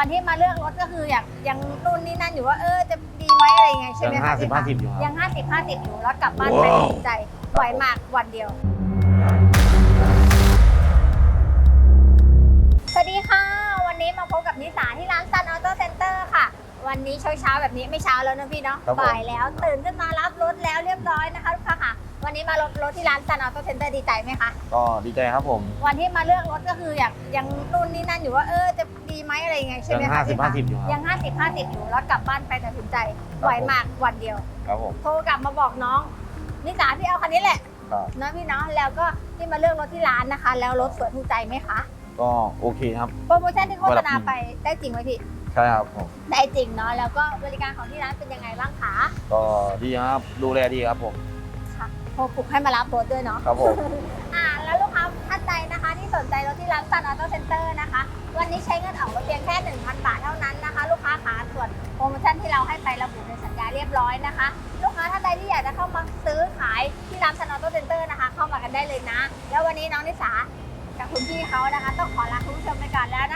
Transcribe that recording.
ตอนที่มาเลือกรถก็คืออยากยังนู่นนี่นั่นอยู่ว่าเออจะดีไหมอะไรยังไงใช่ไหมยังคะห้าสิบพี่ห้าคะสิบอยู่ครับ ยังห้าสิบห้าสิบอยู่แล้วกลับบ้านไปตัดสินใจไหวมากวันเดียว สวัสดีค่ะ วันนี้มาพบกับนิสาที่ร้านซันออโต้เซ็นเตอร์ค่ะ วันนี้เช้าเช้าๆแบบนี้ไม่เช้าแล้วนะพี่เนาะครับผม บ่ายแล้วตื่นขึ้นมารับรถแล้วเรียบร้อยนะคะลูกค้าค่ะ วันนี้มารับรถที่ร้านซันออโต้เซ็นเตอร์ดีใจไหมคะ ก็ดีใจครับผมวันที่มาเลือกรถก็คืออยากยังนู่นนี่นั่นอยู่ว่าเออจะดีไหมอะไรยังไงใช่ไหมยังคะห้าสิบพี่ห้าคะสิบอยู่ครับยังห้าสิบห้าสิบอยู่แล้วกลับบ้านไปตัดสินใจไหวมากวันเดียว ครับผม โทรกลับมาบอกน้องนิสาพี่เอาคันนี้แหละครับนะพี่เนาะแล้วก็ที่มาเลือกรถที่ร้านนะคะ แล้วรถสวยถูกใจไหมคะก็โอเคครับ โปรโมชั่นที่โฆษณาไปได้จริงไหมพี่ใช่ครับผม ได้จริงเนาะแล้วก็บริการของที่ร้านเป็นยังไงบ้างคะ ก็ดีครับ ดูแลดีครับผมค่ะ โทรปลุกให้มารับรถด้วยเนาะครับผมอ่าแล้วลูกค้าท่านใดนะคะ ที่สนใจรถที่ร้านซันออโต้เซ็นเตอร์นะคะ วันนี้ใช้เงินออกรถเพียงแค่ 1,000 บาทเท่านั้นนะคะ ลูกค้าขาส่วนโปรโมชั่นที่เราให้ไประบุในสัญญาเรียบร้อยนะคะ ลูกค้าท่านใดที่อยากจะเข้ามาซื้อขายที่ร้านซันออโต้เซ็นเตอร์นะคะ เข้ามากันได้เลยนะ แล้ววันนี้น้องนิสากับคุณพี่เขานะคะ ต้องขอลาคุณผู้ชมไปก่อนแล้วนะคะสวัสดีค่ะ